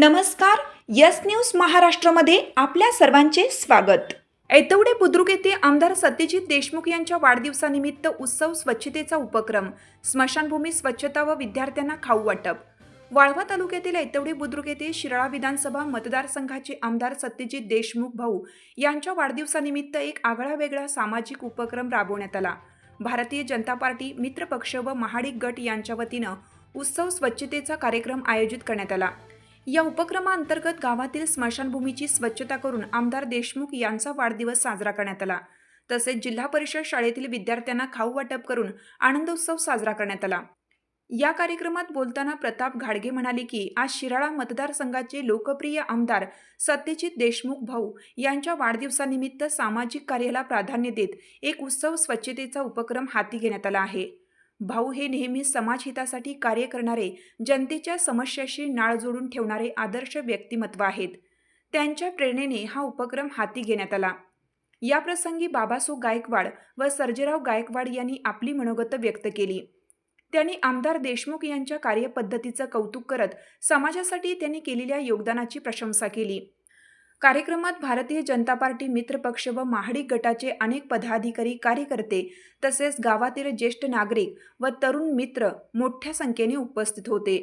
नमस्कार yes news महाराष्ट्रामध्ये आपल्या सर्वांचे स्वागत. ऐतवडे बुद्रुक येथे आमदार सत्यजित देशमुख यांच्या वाढदिवसानिमित्त उत्सव स्वच्छतेचा उपक्रम स्मशानभूमी स्वच्छता व विद्यार्थ्यांना खाऊ वाटप. वाळवा तालुक्यातील ऐतवडे बुद्रुक येथे शिराळा विधानसभा मतदारसंघाचे आमदार सत्यजित देशमुख भाऊ यांच्या वाढदिवसानिमित्त एक आगळा वेगळा सामाजिक उपक्रम राबवण्यात आला. भारतीय जनता पार्टी मित्रपक्ष व महाडिक गट यांच्या वतीनं उत्सव स्वच्छतेचा कार्यक्रम आयोजित करण्यात आला. या उपक्रमाअंतर्गत गावातील स्मशानभूमीची स्वच्छता करून आमदार देशमुख यांचा वाढदिवस साजरा करण्यात आला. तसेच जिल्हा परिषद शाळेतील विद्यार्थ्यांना खाऊ वाटप करून आनंदोत्सव साजरा करण्यात आला. या कार्यक्रमात बोलताना प्रताप घाडगे म्हणाले की आज शिराळा मतदारसंघाचे लोकप्रिय आमदार सत्यजित देशमुख भाऊ यांच्या वाढदिवसानिमित्त सामाजिक कार्याला प्राधान्य देत एक उत्सव स्वच्छतेचा उपक्रम हाती घेण्यात आला आहे. भाऊ हे नेहमी समाजहितासाठी कार्य करणारे जनतेच्या समस्याशी नाळ जोडून ठेवणारे आदर्श व्यक्तिमत्व आहेत. त्यांच्या प्रेरणेने हा उपक्रम हाती घेण्यात आला. या प्रसंगी बाबासो गायकवाड व सर्जेराव गायकवाड यांनी आपली मनोगत व्यक्त केली. त्यांनी आमदार देशमुख यांच्या कार्यपद्धतीचं कौतुक करत समाजासाठी त्यांनी केलेल्या योगदानाची प्रशंसा केली. कार्यक्रमात भारतीय जनता पार्टी मित्रपक्ष व महाडिक गटाचे अनेक पदाधिकारी कार्यकर्ते तसेच गावातील ज्येष्ठ नागरिक व तरुण मित्र मोठ्या संख्येने उपस्थित होते.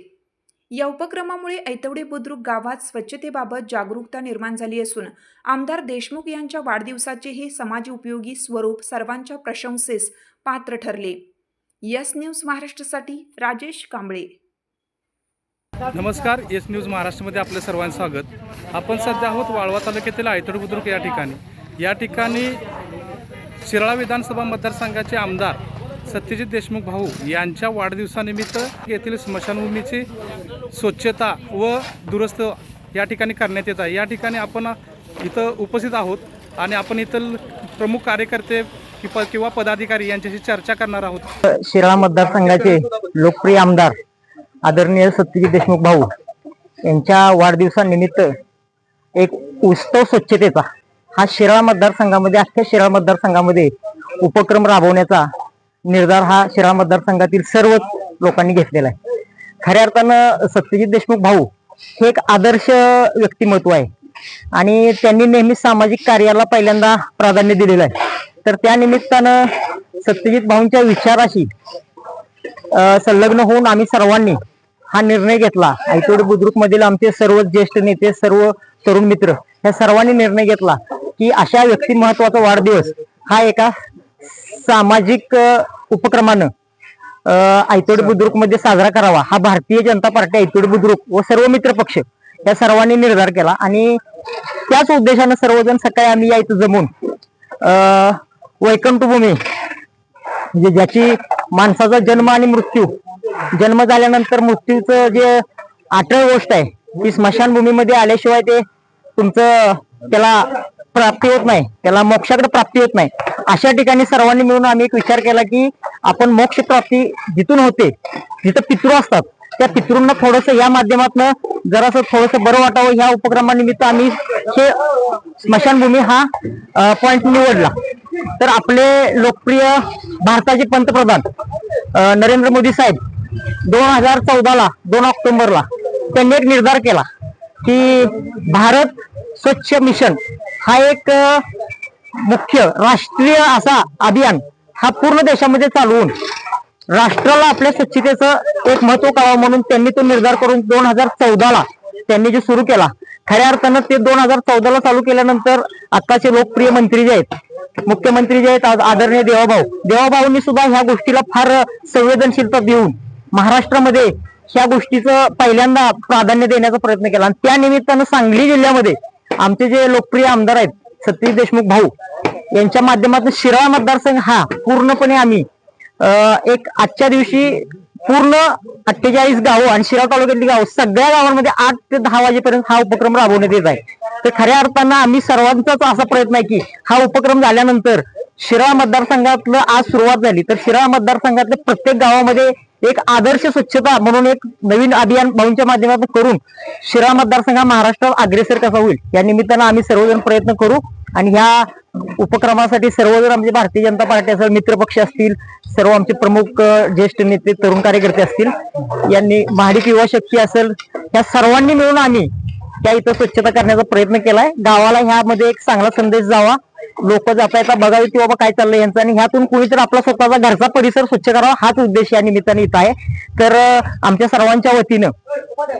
या उपक्रमामुळे ऐतवडे बुद्रुक गावात स्वच्छतेबाबत जागरूकता निर्माण झाली असून आमदार देशमुख यांच्या वाढदिवसाचे हे समाज उपयोगी स्वरूप सर्वांच्या प्रशंसेस पात्र ठरले. यस न्यूज महाराष्ट्रासाठी राजेश कांबळे. नमस्कार एस न्यूज महाराष्ट्रामध्ये आपलं सर्वांचं स्वागत. आपण सध्या आहोत वाळवा तालुक्यातील आयतड बुद्रुक या ठिकाणी. या ठिकाणी शिराळा विधानसभा मतदारसंघाचे आमदार सत्यजित देशमुख भाऊ यांच्या वाढदिवसानिमित्त येथील स्मशानभूमीची स्वच्छता व दुरुस्त या ठिकाणी करण्यात येत आहे. या ठिकाणी आपण इथं उपस्थित आहोत आणि आपण इथं प्रमुख कार्यकर्ते किंवा किंवा पदाधिकारी यांच्याशी चर्चा करणार आहोत. शिराळा मतदारसंघाचे लोकप्रिय आमदार आदरणीय सत्यजित देशमुख भाऊ यांच्या वाढदिवसानिमित्त एक उत्सव स्वच्छतेचा हा शिराळा मतदारसंघामध्ये अख्ख्या शिराळा मतदारसंघामध्ये उपक्रम राबवण्याचा निर्धार हा शिराळा मतदारसंघातील सर्वच लोकांनी घेतलेला आहे. खऱ्या अर्थानं सत्यजित देशमुख भाऊ हे एक आदर्श व्यक्तिमत्व आहे. आणि त्यांनी नेहमी सामाजिक कार्याला पहिल्यांदा प्राधान्य दिलेलं आहे. तर त्या निमित्तानं सत्यजित भाऊंच्या विचाराशी संलग्न होऊन आम्ही सर्वांनी हा निर्णय घेतला. आयतोड बुद्रुक मधील आमचे सर्व ज्येष्ठ नेते सर्व तरुण मित्र या सर्वांनी निर्णय घेतला की अशा व्यक्तिमत्वाचा वाढदिवस हा एका सामाजिक उपक्रमानं अ, आयतोड बुद्रुकमध्ये साजरा करावा. हा भारतीय जनता पार्टी आयतोड बुद्रुक व सर्व मित्र पक्ष या सर्वांनी निर्धार केला आणि त्याच उद्देशानं सर्वजण सकाळी आम्ही या इथं जमून अ, वैकुंठभूमी म्हणजे ज्याची माणसाचा जन्म आणि मृत्यू जन्म झाल्यानंतर मृत्यूचं जे अठरा गोष्ट आहे ती स्मशानभूमीमध्ये आल्याशिवाय ते तुमचं त्याला प्राप्ती होत नाही त्याला मोक्षाकडे प्राप्ती होत नाही. अशा ठिकाणी सर्वांनी मिळून आम्ही एक विचार केला की आपण मोक्ष प्राप्ती जिथून होते जिथं पितृ असतात त्या पितृंना थोडस या माध्यमातून जरासं थोडस बरं वाटावं. ह्या उपक्रमानिमित्त आम्ही हे स्मशानभूमी हा पॉइंट निवडला. तर आपले लोकप्रिय भारताचे पंतप्रधान नरेंद्र मोदी साहेब दोन हजार चौदाला दोन ऑक्टोबरला त्यांनी एक निर्धार केला की भारत स्वच्छ मिशन हा एक मुख्य राष्ट्रीय असा अभियान हा पूर्ण देशामध्ये चालवून राष्ट्राला आपल्या स्वच्छतेचं एक महत्त्व कळावं म्हणून त्यांनी तो निर्धार करून दोन हजार चौदाला त्यांनी जे सुरू केला. खऱ्या अर्थानं ते दोन हजार चौदाला चालू केल्यानंतर आत्ताचे लोकप्रिय मंत्री जे आहेत मुख्यमंत्री जे आहेत आज आदरणीय देवाभाऊ. देवाभाऊंनी सुद्धा ह्या गोष्टीला फार संवेदनशीलता देऊन महाराष्ट्रामध्ये ह्या गोष्टीचं पहिल्यांदा प्राधान्य देण्याचा प्रयत्न केला. आणि त्या निमित्तानं सांगली जिल्ह्यामध्ये आमचे जे लोकप्रिय आमदार आहेत सतीश देशमुख भाऊ यांच्या माध्यमातून शिराळा मतदारसंघ हा पूर्णपणे आम्ही अं, एक आजच्या दिवशी पूर्ण अठ्ठेचाळीस गावं आणि शिरा तालुक्यातली गावं सगळ्या गावांमध्ये आठ ते दहा वाजेपर्यंत हा उपक्रम राबवण्यात येत आहे. तर खऱ्या अर्थानं आम्ही सर्वांचाच असा प्रयत्न आहे की हा उपक्रम झाल्यानंतर शिराळा मतदारसंघातलं आज सुरुवात झाली. तर शिराळा मतदारसंघातल्या प्रत्येक गावामध्ये एक आदर्श स्वच्छता म्हणून एक नवीन अभियान भाऊंच्या माध्यमातून करून शिराळा मतदारसंघ हा महाराष्ट्रात अग्रेसर कसा होईल या निमित्तानं आम्ही सर्वजण प्रयत्न करू. आणि ह्या उपक्रमासाठी सर्वजण आमचे भारतीय जनता पार्टी असेल मित्रपक्ष असतील सर्व आमचे प्रमुख ज्येष्ठ नेते तरुण कार्यकर्ते असतील यांनी महाडिक युवा शक्ती असेल या सर्वांनी मिळून आम्ही त्या इथं स्वच्छता करण्याचा प्रयत्न केलाय. गावाला ह्यामध्ये एक चांगला संदेश जावा. लोक जाता बघावी बघावे की बाबा काय चाललंय यांचं. आणि ह्यातून कुणीतरी आपला स्वतःचा घरचा परिसर स्वच्छ करावा हाच उद्देश या निमित्ताने इथं आहे. तर आमच्या सर्वांच्या वतीनं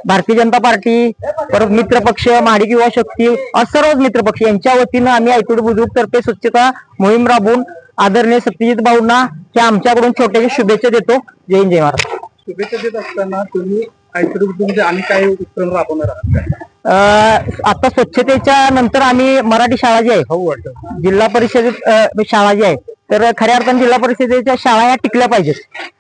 भारतीय जनता पार्टी परत मित्रपक्ष महाडिक युवा शक्ती असे सर्वच मित्र पक्ष यांच्या वतीनं आम्ही ऐतोड बुजुर्ग तर्फे स्वच्छता मोहीम राबवून आदरणीय सत्यजित भाऊंना त्या आमच्याकडून छोट्याशा शुभेच्छा देतो. जय जय महाराज शुभेच्छा देत असताना तुम्ही ऐतोडे बुद्रुकमध्ये आणि काय उपक्रम राबवणार आहात? आता स्वच्छतेच्या नंतर आम्ही मराठी शाळा जी आहे हो, जिल्हा परिषदेत शाळा जी आहे तर खऱ्या अर्थाने जिल्हा परिषदेच्या शाळा ह्या टिकल्या पाहिजेत.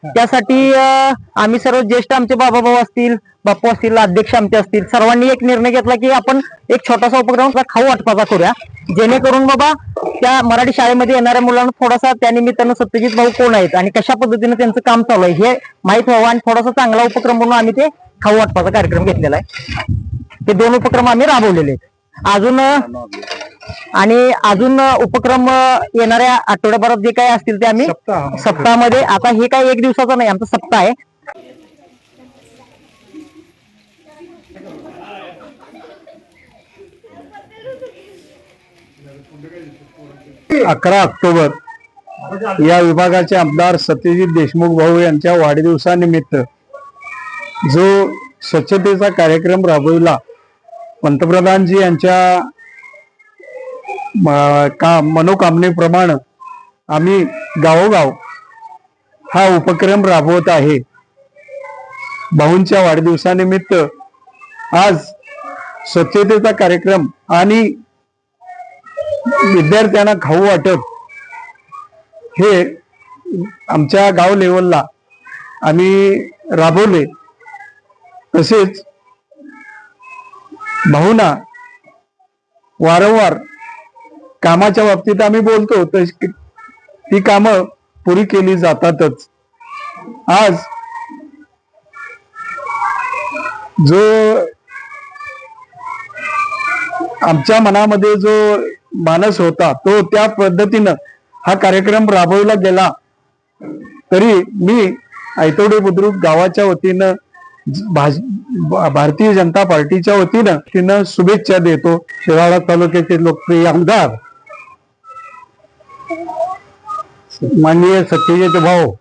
त्यासाठी आम्ही सर्व ज्येष्ठ आमचे बाबा भाऊ असतील बाप्पू असतील अध्यक्ष आमचे असतील सर्वांनी एक निर्णय घेतला की आपण एक छोटासा उपक्रम खाऊ वाटपाचा करूया. जेणेकरून बाबा त्या मराठी शाळेमध्ये येणाऱ्या मुलांना थोडासा त्यानिमित्तानं सत्यजित भाऊ कोण आहेत आणि कशा पद्धतीने त्यांचं काम चालू आहे हे माहीत व्हावं आणि थोडासा चांगला उपक्रम म्हणून आम्ही ते खाऊ वाटपाचा कार्यक्रम घेतलेला आहे. ते दोन उपक्रम आम्ही राबवलेले आहेत. अजून आणि अजून उपक्रम येणाऱ्या आठवड्याभरात जे काही असतील ते आम्ही सप्ताह. सप्ताहामध्ये. आता हे काही एक दिवसाचा नाही आमचा सप्ताह आहे. अकरा ऑक्टोबर या विभागाचे आमदार सत्यजित देशमुख भाऊ यांच्या वाढदिवसानिमित्त जो स्वच्छतेचा कार्यक्रम राबविला पंतप्रधानजी यांच्या का मनोकामनेप्रमाणे आम्ही गावोगाव हा उपक्रम राबवत आहे. भाऊंच्या वाढदिवसानिमित्त आज स्वच्छतेचा कार्यक्रम आणि विद्यार्थ्यांना खाऊ वाटप हे आमच्या गाव लेवलला आम्ही राबवले. तसेच भाऊना वारंवार कामाच्या बाबतीत आम्ही बोलतो. तशी ती कामं पुरी केली जातातच. आज जो आमच्या मनामध्ये जो मानस होता तो त्या पद्धतीनं हा कार्यक्रम राबवला गेला तरी मी आयतोडे बुद्रुक गावाच्या वतीनं भारतीय जनता पार्टीच्या वतीनं तिनं शुभेच्छा देतो. शिराळा तालुक्याचे लोकप्रिय आमदार. माननीय सत्यजित भाऊ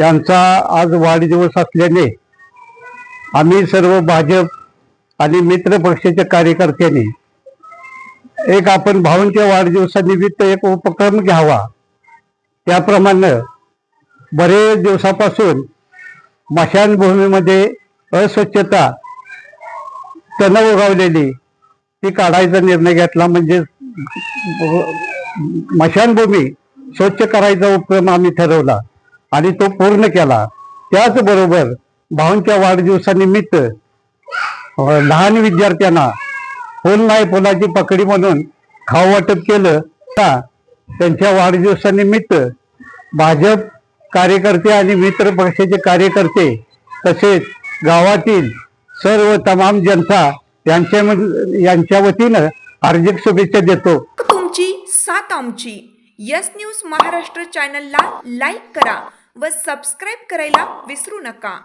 यांचा आज वाढदिवस असल्याने आम्ही सर्व भाजप आणि मित्र पक्षाच्या कार्यकर्त्यांनी एक आपण भाऊंच्या वाढदिवसानिमित्त एक उपक्रम घ्यावा. त्याप्रमाणे बरेच दिवसापासून मशानभूमीमध्ये अस्वच्छता तण उगवलेली ती काढायचा निर्णय घेतला म्हणजे मशानभूमी स्वच्छ करायचा उपक्रम आम्ही ठरवला आणि तो पूर्ण केला. त्याचबरोबर भाऊंच्या वाढदिवसानिमित्त लहान विद्यार्थ्यांना फुल नाही फुलाची पकडी म्हणून खाऊ वाटप केलं. का त्यांच्या वाढदिवसानिमित्त भाजप कार्यकर्ते आणि मित्र पक्षाचे कार्यकर्ते तसेच गावातील सर्व तमाम जनता यांच्या यांच्या वतीनं हार्दिक शुभेच्छा देतो. तुमची सात आमची. यस न्यूज महाराष्ट्र चॅनलला लाईक करा व सबस्क्राईब करायला विसरू नका.